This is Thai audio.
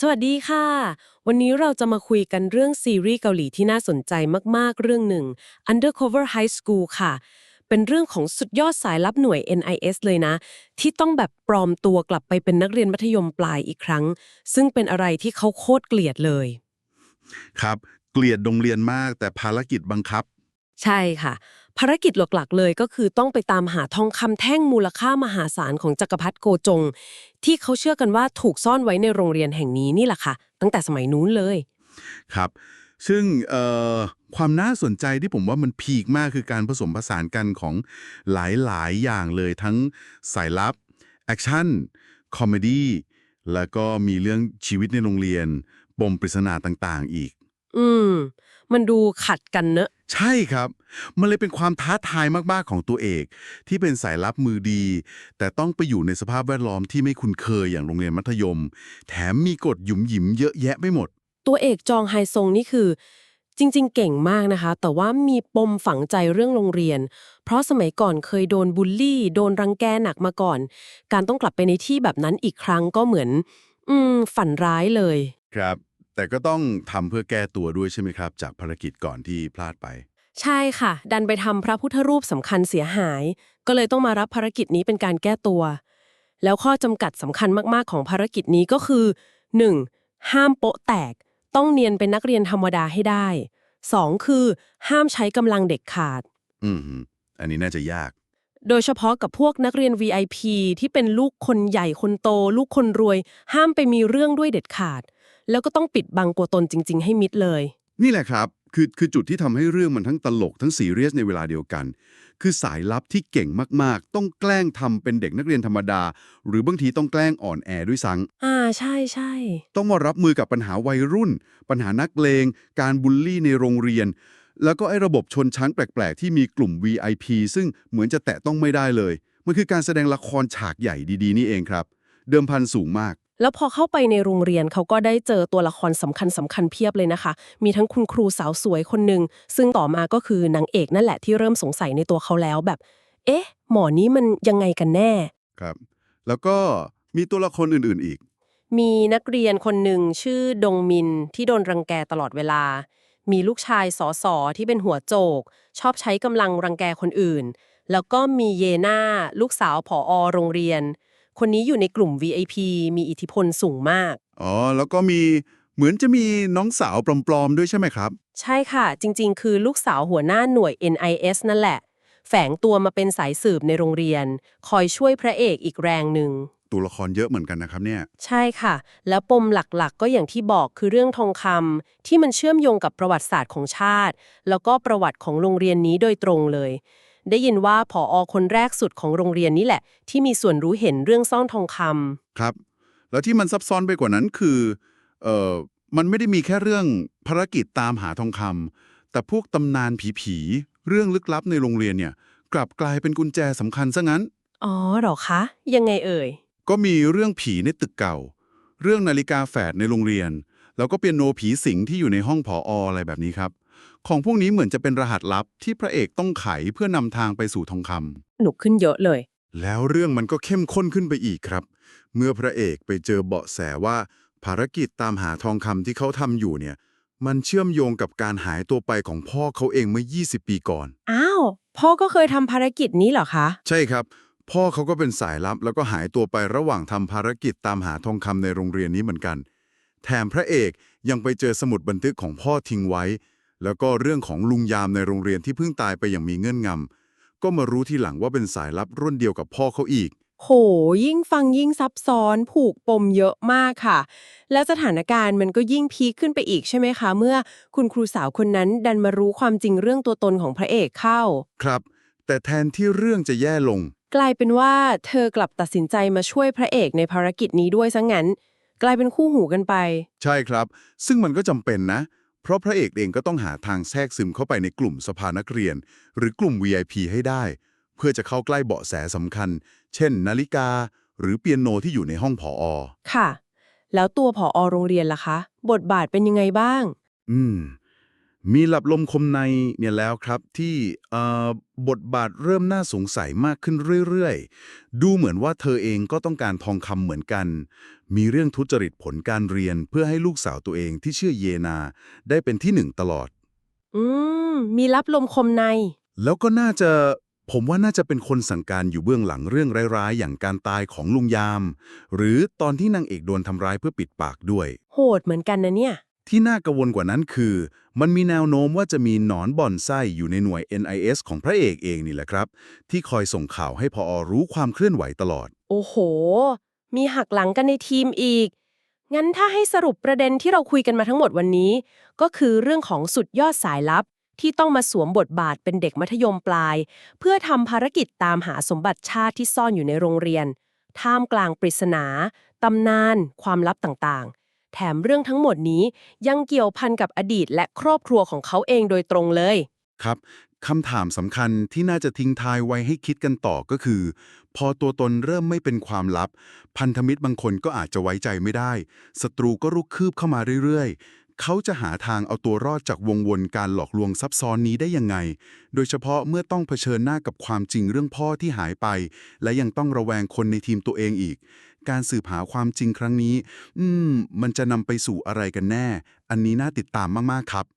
สวัสดีค่ะ วันนี้เราจะมาคุยกันเรื่องซีรีส์เกาหลีที่น่าสนใจมาก ๆ เรื่องหนึ่ง Undercover High School ค่ะ เป็นเรื่องของสุดยอดสายลับหน่วย NIS เลยนะ ที่ต้องแบบปลอมตัวกลับไปเป็นนักเรียนมัธยมปลายอีกครั้ง ซึ่งเป็นอะไรที่เขาโคตรเกลียดเลย ครับ เกลียดโรงเรียนมากแต่ภารกิจบังคับ ใช่ค่ะ ภารกิจหลักๆ เลยก็คือต้องไปตามหาทองคำแท่งมูลค่ามหาศาลของจักรพรรดิโกจง ที่เขาเชื่อกันว่าถูกซ่อนไว้ในโรงเรียนแห่งนี้นี่แหละค่ะ ตั้งแต่สมัยนู้นเลย ครับ ซึ่งเอ่อความน่าสนใจที่ผมว่ามันพีคมากคือการผสมผสานกันของหลายๆ อย่างเลยทั้งสายลับ แอคชั่น คอมเมดี้แล้วก็มีเรื่องชีวิตในโรงเรียนปมปริศนาต่างๆ อีก อืม มันดูขัดกันเนอะ ใช่ครับ มันเลยเป็นความท้าทายมาก ๆ ของตัวเอก ที่เป็นสายลับมือดี แต่ต้องไปอยู่ในสภาพแวดล้อมที่ไม่คุ้นเคยอย่างโรงเรียนมัธยม แถมมีกฎหยุมหยิมเยอะแยะไปหมด ตัวเอกจองไฮซงนี่คือ จริง ๆ เก่งมากนะคะ แต่ว่ามีปมฝังใจเรื่องโรงเรียน เพราะสมัยก่อนเคยโดนบูลลี่ โดนรังแกหนักมาก่อน การต้องกลับไปในที่แบบนั้นอีกครั้งก็เหมือน อืม ฝันร้ายเลย ครับ แต่ก็ต้องทำเพื่อแก้ตัวด้วยใช่ไหมครับ จากภารกิจก่อนที่พลาดไป ใช่ค่ะ ดันไปทำพระพุทธรูปสำคัญเสียหาย ก็เลยต้องมารับภารกิจนี้เป็นการแก้ตัว แล้วข้อจำกัดสำคัญมากๆของภารกิจนี้ก็คือ 1. ห้ามโปะแตก ต้องเนียนเป็นนักเรียนธรรมดาให้ได้ 2. คือ ห้ามใช้กำลังเด็กขาด อืมฮึอันนี้น่าจะยาก โดยเฉพาะกับพวกนักเรียน VIP ที่เป็นลูกคนใหญ่คนโต ลูกคนรวย ห้ามไปมีเรื่องด้วยเด็ดขาด แล้วก็ต้องปิดบังตัวตนจริง ๆ ให้มิดเลย นี่แหละครับ คือคือจุดที่ทำให้เรื่องมันทั้งตลกทั้งซีเรียสในเวลาเดียวกัน คือสายลับที่เก่งมากๆ ต้องแกล้งทำเป็นเด็กนักเรียนธรรมดา หรือบางทีต้องแกล้งอ่อนแอด้วยซ้ำอ่าใช่ใช่ต้องมารับมือกับปัญหาวัยรุ่น ปัญหานักเลง การบูลลี่ในโรงเรียน แล้วก็ไอ้ระบบชนชั้นแปลกๆ ที่มีกลุ่ม VIP ซึ่งเหมือนจะแตะต้องไม่ได้เลยมันคือการแสดงละครฉากใหญ่ดีๆ นี่เองครับ เดิมพันสูงมาก แล้วพอเข้าไปในโรงเรียนเขาก็ได้เจอตัวละครสำคัญสำคัญเพียบเลยนะคะ มีทั้งคุณครูสาวสวยคนหนึ่งซึ่งต่อมาก็คือนางเอกนั่นแหละที่เริ่มสงสัยในตัวเขาแล้วแบบ เอ๊ะ หมอนี้มันยังไงกันแน่ครับ แล้วก็มีตัวละครอื่นๆอีก มีนักเรียนคนหนึ่งชื่อดงมินที่โดนรังแกตลอดเวลา มีลูกชายสอสอที่เป็นหัวโจก ชอบใช้กำลังรังแกคนอื่น แล้วก็มีเยนาลูกสาวผอโรงเรียน คนนี้อยู่ในกลุ่ม VIP มีอิทธิพลสูงมาก อ๋อ แล้วก็มีเหมือนจะมีน้องสาวปลอมๆด้วยใช่ไหมครับ ใช่ค่ะ จริงๆ คือลูกสาวหัวหน้าหน่วย NIS นั่นแหละ แฝงตัวมาเป็นสายสืบในโรงเรียน คอยช่วยพระเอกอีกแรงหนึ่ง ตัวละครเยอะเหมือนกันนะครับเนี่ย ใช่ค่ะ แล้วปมหลักๆ ก็อย่างที่บอกคือเรื่องทองคำที่มันเชื่อมโยงกับประวัติศาสตร์ของชาติ แล้วก็ประวัติของโรงเรียนนี้โดยตรงเลย ได้ยินว่าผออคนแรกสุดของโรงเรียนนี้แหละ ที่มีส่วนรู้เห็นเรื่องซ่อนทองคำครับ แล้วที่มันซับซ้อนไปกว่านั้นคือเอ่อมันไม่ได้มีแค่เรื่องภารกิจตามหาทองคำแต่พวกตำนานผีๆเรื่องลึกลับในโรงเรียนเนี่ย กลับกลายเป็นกุญแจสำคัญซะงั้น อ๋อเหรอคะ ยังไงเอ่ย ก็มีเรื่องผีในตึกเก่า เรื่องนาฬิกาแฝดในโรงเรียน แล้วก็เปียโนผีสิงที่อยู่ในห้องผออะไรแบบนี้ครับ ของพวกนี้เหมือนจะเป็นรหัสลับที่พระเอกต้องไขเพื่อนำทางไปสู่ทองคำหนุกขึ้นเยอะเลย แล้วเรื่องมันก็เข้มข้นขึ้นไปอีกครับ เมื่อพระเอกไปเจอเบาะแสว่า ภารกิจตามหาทองคำที่เขาทำอยู่เนี่ย มันเชื่อมโยงกับการหายตัวไปของพ่อเขาเองเมื่อ 20 ปีก่อน อ้าว พ่อก็เคยทำภารกิจนี้เหรอคะ ใช่ครับ พ่อเขาก็เป็นสายลับแล้วก็หายตัวไประหว่างทำภารกิจตามหาทองคำในโรงเรียนนี้เหมือนกัน แถมพระเอกยังไปเจอสมุดบันทึกของพ่อทิ้งไว้ แล้วก็เรื่องของลุงยามในโรงเรียนที่เพิ่งตายไปอย่างมีเงื่อนงำก็มารู้ทีหลังว่าเป็นสายลับรุ่นเดียวกับพ่อเขาอีก โห ยิ่งฟังยิ่งซับซ้อนผูกปมเยอะมากค่ะ แล้วสถานการณ์มันก็ยิ่งพีคขึ้นไปอีกใช่ไหมคะ เมื่อคุณครูสาวคนนั้นดันมารู้ความจริงเรื่องตัวตนของพระเอกเข้า ครับ แต่แทนที่เรื่องจะแย่ลง กลายเป็นว่าเธอกลับตัดสินใจมาช่วยพระเอกในภารกิจนี้ด้วยซะงั้น กลายเป็นคู่หูกันไป ใช่ครับ ซึ่งมันก็จำเป็นนะ เพราะพระเอกเองก็ต้องหาทางแทรกซึมเข้าไปในกลุ่มสภานักเรียน หรือกลุ่ม VIP ให้ได้ เพื่อจะเข้าใกล้เบาะแสสำคัญ เช่น นาฬิกา หรือเปียโนที่อยู่ในห้องผออค่ะ แล้วตัวผอโรงเรียนล่ะคะ บทบาทเป็นยังไงบ้าง อืม มีหลับลมคมในเนี่ยแล้วครับที่เอ่อบทบาทเริ่มน่าสงสัยมากขึ้นเรื่อยๆ ดูเหมือนว่าเธอเองก็ต้องการทองคำเหมือนกัน มีเรื่องทุจริตผลการเรียนเพื่อให้ลูกสาวตัวเองที่ชื่อเยนา ได้เป็นที่หนึ่งตลอด อืม มีรับลมคมใน แล้วก็น่าจะผมว่าน่าจะเป็นคนสั่งการอยู่เบื้องหลังเรื่องร้ายๆ อย่างการตายของลุงยาม หรือตอนที่นางเอกโดนทำร้ายเพื่อปิดปากด้วย โหดเหมือนกันนะเนี่ย ที่น่ากังวลกว่านั้นคือ มันมีแนวโน้มว่าจะมีหนอนบ่อนไส้อยู่ในหน่วย NIS ของพระเอกเองนี่แหละครับ ที่คอยส่งข่าวให้พออรู้ความเคลื่อนไหวตลอด โอ้โห มีหักหลังกันในทีมอีก งั้นถ้าให้สรุปประเด็นที่เราคุยกันมาทั้งหมดวันนี้ ก็คือเรื่องของสุดยอดสายลับ ที่ต้องมาสวมบทบาทเป็นเด็กมัธยมปลาย เพื่อทำภารกิจตามหาสมบัติชาติที่ซ่อนอยู่ในโรงเรียน ท่ามกลางปริศนาตำนาน ความลับต่างๆ แถมเรื่องทั้งหมดนี้ยังเกี่ยวพันกับอดีตและครอบครัวของเขาเองโดยตรงเลย ครับคำถามสำคัญที่น่าจะทิ้งทายไว้ให้คิดกันต่อก็คือ พอตัวตนเริ่มไม่เป็นความลับ พันธมิตรบางคนก็อาจจะไว้ใจไม่ได้ศัตรูก็รุกคืบเข้ามาเรื่อยๆ เขาจะหาทางเอาตัวรอดจากวงวนการหลอกลวงซับซ้อนนี้ได้ยังไง โดยเฉพาะเมื่อต้องเผชิญหน้ากับความจริงเรื่องพ่อที่หายไป และยังต้องระแวงคนในทีมตัวเองอีก การสืบหาความจริงครั้งนี้ อืม มันจะนำไปสู่อะไรกันแน่ อันนี้น่าติดตามมาก ๆ ครับ